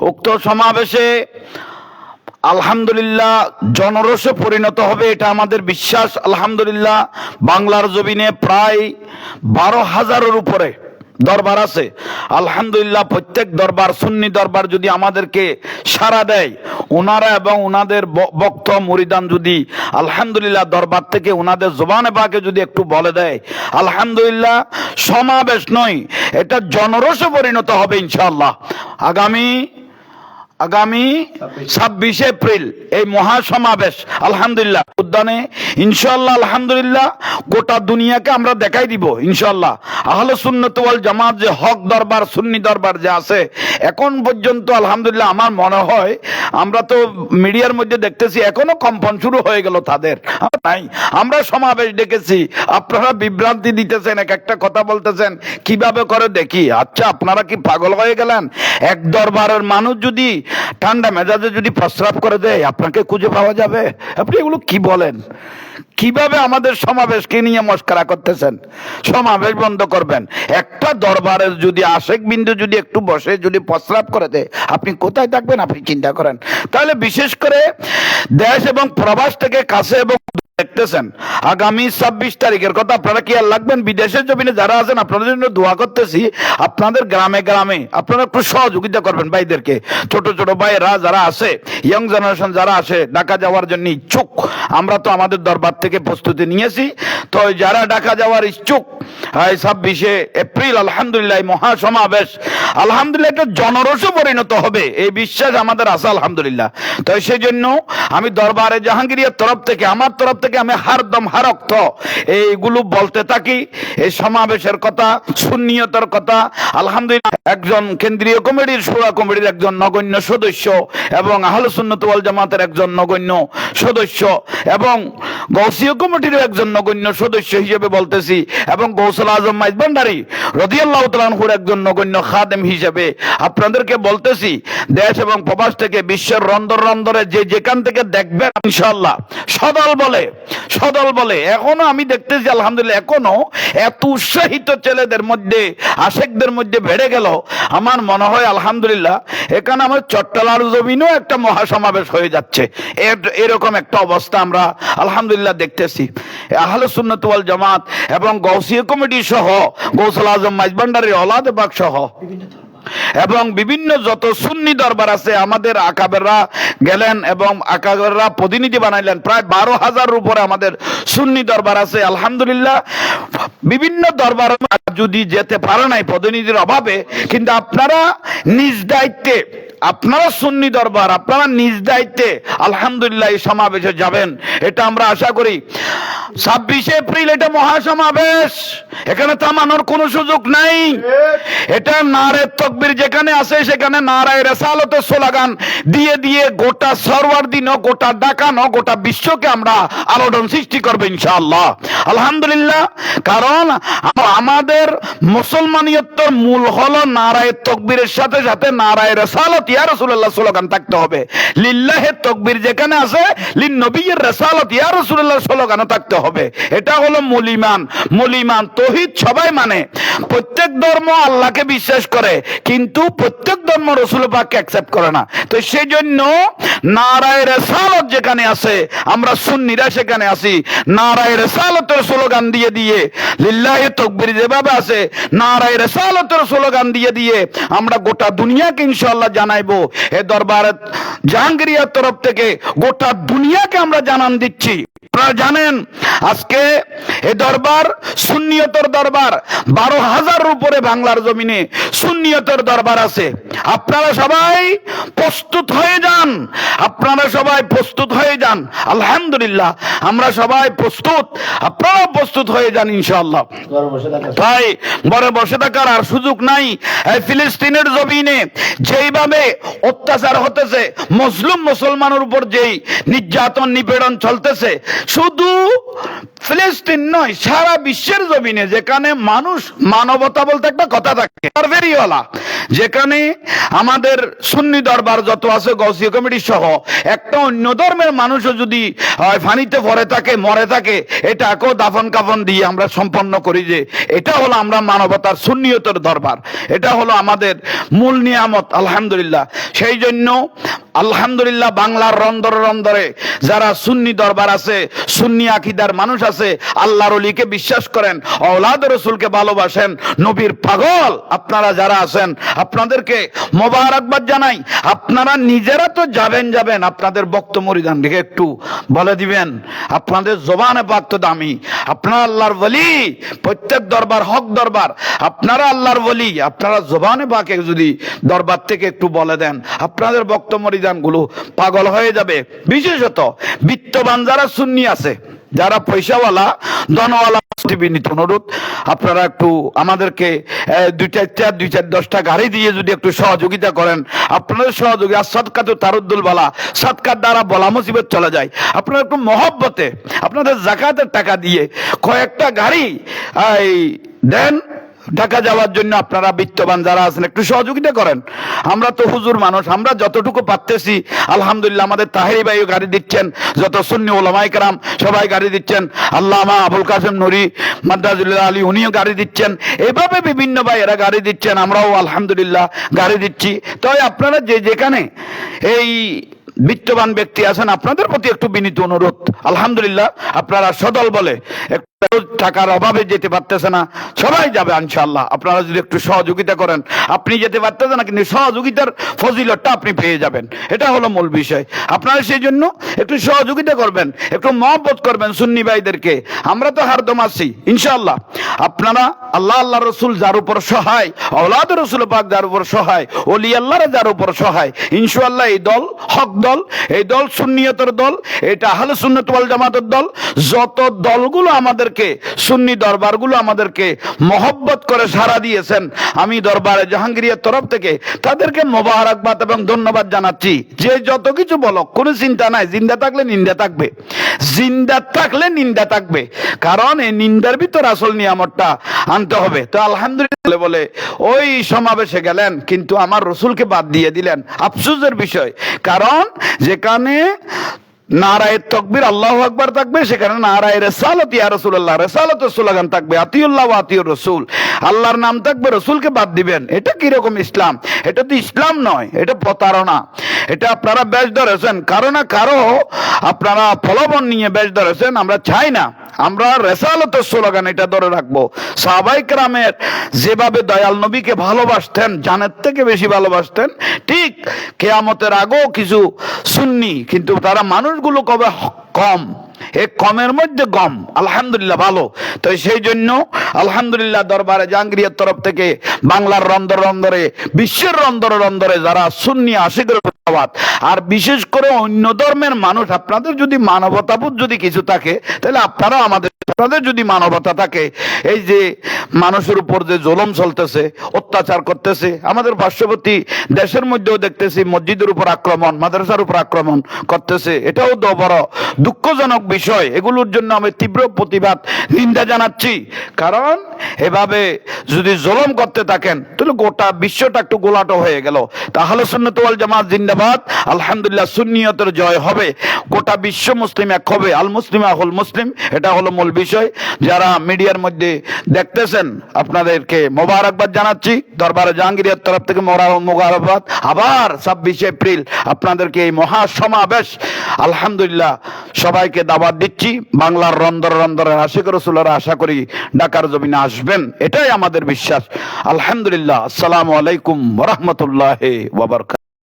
উক্ত সমাবেশে আলহামদুলিল্লাহ জনরসে পরিণত হবে, এটা আমাদের বিশ্বাস। আলহামদুলিল্লাহ বাংলার জমিনে প্রায় বারো হাজারের উপরে দরবার আছে। আলহামদুলিল্লাহ, প্রত্যেক দরবার, সুন্নি দরবার যদি আমাদেরকে সারা দেয় ওনারা এবং ওনাদের বক্ত, মুরিদান যদি আলহামদুলিল্লাহ দরবার থেকে ওনাদের জবানে পাকে যদি একটু বলে দেয়, আলহামদুলিল্লাহ, সমাবেশ নয়, এটা জনরসে পরিণত হবে ইনশাল্লাহ আগামী আগামী ছাব্বিশে এপ্রিল এই মহাসমাবেশ, আলহামদুলিল্লাহ। উদ্যানে ইনশাল্লাহ আলহামদুলিল্লাহ, গোটা দুনিয়াকে আমরা দেখাই দিব ইনশাল্লাহ আহলে সুন্নত ওয়াল জামাত যে হক দরবার, সুন্নি দরবার যে আছে, এখন পর্যন্ত, আলহামদুলিল্লাহ, আমার মনে হয়, আমরা তো মিডিয়ার মধ্যে দেখতেছি, এখনও কম্পন শুরু হয়ে গেল তাদের। নাই। আমরা সমাবেশ ডেকেছি। আপনারা বিভ্রান্তি দিতেছেন, এক একটা কথা বলতেছেন, কীভাবে করে দেখি? আচ্ছা আপনারা কি পাগল হয়ে গেলেন? এক দরবারের মানুষ যদি ঠান্ডা মেজাজে যদি প্রস্রাব করে দেয়, আপনাকে খুঁজে পাওয়া যাবে। আপনি এগুলো কি বলেন? কীভাবে আমাদের সমাবেশকে নিয়ে মস্করা করতেছেন? সমাবেশ বন্ধ করবেন। একটা দরবারে যদি আশেক বিন্দু যদি একটু বসে, যদি প্রস্রাব করে দেয়, আপনি কোথায় থাকবেন? আপনি চিন্তা করেন। তাহলে বিশেষ করে দেশ এবং প্রবাস থেকে কাছে এবং দেখতেছেন। আগামী ছাব্বিশ তারিখের কথা আপনারা কি আর লাগবেন? বিদেশের জমিনে যারা আছেন, আপনাদের জন্য দোয়া করতেছি, আপনাদের গ্রামে গ্রামে আপনারা একটু সহযোগিতা করবেন ভাইদেরকে। ছোট ছোট ভাইয়েরা যারা আছে ইয়ং জেনারেশন যারা আছে, ঢাকা যাওয়ার জন্য ইচ্ছুক আমরা তো আমাদের দরবার থেকে প্রস্তুতি নিয়েছি। তো যারা ঢাকা যাওয়ার ইচ্ছুক এই ছাব্বিশে এপ্রিল, আলহামদুলিল্লাহ মহাসমাবেশ, আলহামদুলিল্লাহ একটা জনরসে পরিণত হবে, এই বিশ্বাস আমাদের আছে, আলহামদুলিল্লাহ। তো সেই জন্য আমি দরবারে জাহাঙ্গীরের তরফ থেকে, আমার তরফ থেকে আমি হারদম হারক্ত, এইগুলো বলতে থাকি, এই সমাবেশের কথা, সুন্নিয়তার কথা, আলহামদুলিল্লাহ, একজন কেন্দ্রীয় কমিটির সুরা কমিটির একজন নগণ্য সদস্য এবং আহলে সুন্নত ওয়াল জামাতের একজন নগণ্য সদস্য এবং গৌসীয় কমিটির একজন নগণ্য সদস্য হিসেবে বলতেছি, এবং গৌসল আজম মাইজ ভান্ডারি রদিয়াল্লাহ তালানহুর একজন নগণ্য খাদেম হিসেবে আপনাদেরকে বলতেছি, দেশ এবং প্রবাস থেকে বিশ্বের রন্দর রন্দরে যে যেখান থেকে দেখবেন ইনশাল্লাহ সদল বলে সদল বলে। এখনও আমি দেখতেছি, আলহামদুলিল্লাহ, এখনও এত উৎসাহিত ছেলেদের মধ্যে, আশেকদের মধ্যে বেড়ে গেল। আমার মনে হয়, আলহামদুলিল্লাহ, এখানে আমার চট্টলার জমিনও একটা মহাসমাবেশ হয়ে যাচ্ছে। এর- এরকম একটা অবস্থা আমরা আলহামদুলিল্লাহ দেখতেছি। আহলে সুন্নত ওয়াল জামাত এবং গৌসিয়া কমিটি সহ, গৌসল আজম মাইজবান্ডারের অলাদ বাগ সহ, এবং বিভিন্ন যত সুন্নি দরবার আছে, আমাদের আকাবেররা গেলেন এবং আকাবেররা প্রতিনিধি বানাইলেন। প্রায় বারো হাজার উপরে আমাদের সুন্নি দরবার আছে। আলহামদুলিল্লাহ, বিভিন্ন দরবার যদি যেতে পারে নাই প্রতিনিধির অভাবে, কিন্তু আপনারা নিজ দায়িত্বে আপনারা সুন্নি দরবার, আপনারা নিজ দায়িত্বে আলহামদুলিল্লাহ এই সমাবেশে যাবেন। এটা আমরা আশা করি। ছাব্বিশে এপ্রিল এটা মহাসমাবেশ। এখানে থামানোর কোনো সুযোগ নাই। এটা নারে তকবির যেখানে আছে, সেখানে নারায় রেসালতের স্লোগান, দিয়ে দিয়ে গোটা সরওয়ার দিন গোটা ডাকানো গোটা বিশ্বকে আমরা আলোড়ন সৃষ্টি করব ইনশাআল্লাহ। আলহামদুলিল্লাহ, কারণ আমাদের মুসলমানিয়ত্বর মূল হলো নারায় তকবীরের সাথে সাথে নারায় রেসালত। ইয়া রাসূলুল্লাহ, স্লোগান থাকতে হবে। লিল্লাহে তকবীর যেখানে আছে লিন নবীর রেসালত, ইয়া রাসূলুল্লাহ, স্লোগানও থাকতে হবে। এটা হলো মূল ইমান মূল ইমান তৌহিদ সবাই মানে। প্রত্যেক ধর্ম আল্লাহকে বিশ্বাস করে, কিন্তু প্রত্যেক ধর্ম রসুল পাককে অ্যাকসেপ্ট করে না। তো সেই জন্য নারায় রেসালত যেখানে আছে, আমরা সুন্নিরা সেখানে আছি। নারায় রেসালতের স্লোগান দিয়ে দিয়ে, লিল্লাহে তকবীর যেভাবে আছে, নারায় রেসালতের স্লোগান দিয়ে দিয়ে আমরা গোটা দুনিয়াকে ইনশাআল্লাহ জানাইবো। এ দরবার জাহাঙ্গীরিয়ার তরফ থেকে গোটা দুনিয়াকে আমরা জানান দিচ্ছি। আপনারা জানেন, আজকে এ দরবার, সুন্নিয়তর দরবার, বারো হাজার উপরে বাংলার জমিনে সুন্নিয়তর দরবার আছে। আপনারা সবাই প্রস্তুত হয়ে যান। আপনারা সবাই প্রস্তুত হয়ে যান। আলহামদুলিল্লাহ আমরা সবাই প্রস্তুত। আপনারাও প্রস্তুত হয়ে যান ইনশাআল্লাহ। তাই বড় বসে থাকার আর সুযোগ নাই। এই ফিলিস্তিনের জমিনে যেইভাবে অত্যাচার হতেছে মুসলিম মুসলমানের উপর যেই নির্যাতন নিপীড়ন চলতেছে শুধু ফিলিস্তিন নয়, সারা বিশ্বের জমিনে যেখানে মানুষ মানবতা বলতে একটা কথা থাকে। ফেরিওয়ালা যেখানে আমাদের সুন্নি দরবার যত আছে, গৌসীয় কমিটি সহ, একটা অন্য ধর্মের মানুষও যদি ফানিতে পড়ে থাকে, মরে থাকে, এটাকেও দাফন কাফন দিয়ে আমরা সম্পন্ন করি যে, এটা হলো আমরা মানবতার সুন্নিয়তের দরবার। এটা হলো আমাদের মূল নিয়ামত, আলহামদুলিল্লাহ। সেই জন্য আলহামদুলিল্লাহ বাংলার রন্দরে রন্দরে যারা সুন্নি দরবার আছে, সুন্নি আকিদার মানুষ আছে, আল্লাহর অলিকে বিশ্বাস করেন অলাদ রসুলকে ভালোবাসেন, নবীর পাগল আপনারা যারা আছেন, আপনাদেরকে মোবারকবাদ জানাই, আপনারা নিজেরা তো যাবেন যাবেন, আপনাদের বক্ত মরিদান রেখে একটু বলে দিবেন, আপনাদের জবানে পাক তো দামি, আপনারা আল্লাহর বলি প্রত্যেক দরবার হক দরবার, আপনারা আল্লাহর বলি আপনারা জবানে পাকে যদি দরবার থেকে একটু বলে দেন, আপনাদের বক্ত মরিদানগুলো পাগল হয়ে যাবে। বিশেষত বিত্তবান যারা সুন্নি আছে, যারা পয়সাওয়ালা, ধনওয়ালা অনুরোধ, আপনারা একটু আমাদেরকে দুই চার দুই চার, দশটা গাড়ি দিয়ে যদি একটু সহযোগিতা করেন, আপনাদের সহযোগী, আর সৎকা তো তারুদ্দুল বালা সৎকার দ্বারা বলা মুসিবত চলে যায়। আপনারা একটু মহব্বতে, আপনাদের জাকাতের টাকা দিয়ে কয়েকটা গাড়ি দেন ঢাকা যাওয়ার জন্য আপনারা বিত্তবান যারা আছেন, একটু সহযোগিতা করেন। আমরা তো হুজুর মানুষ, আমরা যতটুকু পারতেছি, আলহামদুলিল্লাহ আমাদের তাহেরি ভাইও গাড়ি দিচ্ছেন, যত সুন্নি ওলামাই কারাম সবাই গাড়ি দিচ্ছেন, আল্লামা আবুল কাসেম নুরি মাদ্রাজুল্লাহ আলী উনিও গাড়ি দিচ্ছেন, এভাবে বিভিন্ন ভাইয়েরা গাড়ি দিচ্ছেন, আমরাও আলহামদুলিল্লাহ গাড়ি দিচ্ছি। তবে আপনারা যে যেখানে এই বিত্তবান ব্যক্তি আছেন, আপনাদের প্রতি একটু বিনীত অনুরোধ। আলহামদুলিল্লাহ, আপনারা সদল বলে টাকার অভাবে যেতে পারতেছে না। সবাই যাবে ইনশাআল্লাহ। আপনারা যদি একটু সহযোগিতা করেন, আপনি যেতে পারতেছেন না, কিন্তু সহযোগিতার ফজিলতটা আপনি পেয়ে যাবেন। এটা হলো মূল বিষয়। আপনারা সেই জন্য একটু সহযোগিতা করবেন, একটু মহব্বত করবেন সুন্নি ভাইদেরকে। আমরা তো হারদম আছি, ইনশাআল্লাহ। আপনারা আল্লাহ আল্লাহ রসুল যার উপর সহায় অলাদ রসুল পাক যার উপর সহায় অলি আল্লাহর যার উপর সহায় ইনশাল্লাহ এই দল হক দল, এই দল সুন্নিয়তের দল, এটা আহলে সুন্নত জামাতের দল, যত দলগুলো আমাদেরকে, সুন্নি দরবারগুলো আমাদেরকে মহব্বত করে সাড়া দিয়েছেন। আমি দরবারে জাহাঙ্গীরের তরফ থেকে তাদেরকে মোবারকবাদ এবং ধন্যবাদ জানাচ্ছি। যে যত কিছু বলো কোনো চিন্তা নাই, জিন্দা থাকলে নিন্দা থাকবে। জিন্দা থাকলে নিন্দা থাকবে। কারণ এই নিন্দার ভিতর আসল নিয়ামতটা আনতে হবে। তো আলহামদুলিল্লাহ বলে, ওই সমাবেশে গেলেন, কিন্তু আমার রসুলকে বাদ দিয়ে দিলেন। আফসোসের বিষয়। কারণ যেখানে নারায়ের তকবির, আল্লাহ আকবার থাকবে, সেখানে নারায় রেসালত, ইয়া রসুল্লাহ রেসালতের স্লোগান থাকবে, আতিউল্লাহ আতিউর রসুল। আল্লাহর নাম থাকবে, রসুলকে বাদ দিবেন। এটা কীরকম ইসলাম? এটা তো ইসলাম নয়, এটা প্রতারণা। এটা আপনারা বেশ ধরেছেন। কারও না কারও আপনারা ফলবন নিয়ে বেশ ধরেছেন, আমরা চাই না। আমরা রেসালত স্লোগান এটা ধরে রাখব। সাহাবাইক রামের যেভাবে দয়াল নবীকে ভালোবাসতেন, জানের থেকে বেশি ভালোবাসতেন, ঠিক কেয়ামতের আগেও কিছু শুননি কিন্তু তারা মানুষগুলো কবে কম? এ কমের মধ্যে গম। আলহামদুলিল্লাহ ভালো। তো সেই জন্য আলহামদুলিল্লাহ দরবারে জাহাঙ্গীরের তরফ থেকে বাংলার রন্দর রন্দরে, বিশ্বের রন্দর রন্দরে যারা সুন্নি আশিকের আর বিশেষ করে অন্য ধর্মের মানুষ, আপনাদের যদি মানবতাবোধ যদি কিছু থাকে, তাহলে আপনারাও আমাদের আপনাদের যদি মানবতা থাকে, এই যে মানুষের উপর যে জলম চলতেছে, অত্যাচার করতেছে, আমাদের পার্শ্ববর্তী দেশের মধ্যেও দেখতেছি মসজিদের উপর আক্রমণ, মাদ্রাসার উপর আক্রমণ করতেছে। এটাও তো বড় দুঃখজনক বিষয়। এগুলোর জন্য আমি তীব্র প্রতিবাদ, নিন্দা জানাচ্ছি। কারণ এভাবে যদি জলম করতে থাকেন, তাহলে গোটা বিশ্বটা একটু গোলাটো হয়ে গেল। তাহলে সুন্নত ওয়াল জামাত জিন্দাবাদ, আলহামদুলিল্লাহ সুন্নিয়তের জয় হবে। গোটা বিশ্ব মুসলিম এক হবে, আল মুসলিম আহুল মুসলিম, এটা হলো মূল বিষয়, যারা মিডিয়ার মধ্যে দেখতেছেন, আপনাদেরকে মোবারকবাদ জানাচ্ছি। দরবারে জাহাঙ্গীরের তরফ থেকে মোবারকবাদ। আবার ছাব্বিশে এপ্রিল আপনাদেরকে এই মহা সমাবেশ আলহামদুলিল্লাহ, সবাইকে দাবাত দিচ্ছি। বাংলার রন্দর রন্দরের আশিক রসুলের আশা করি ঢাকার জমিনে আসবেন। এটাই আমাদের বিশ্বাস। আলহামদুলিল্লাহ, আসসালামু আলাইকুম রহমতুল্লাহ ওবরকাত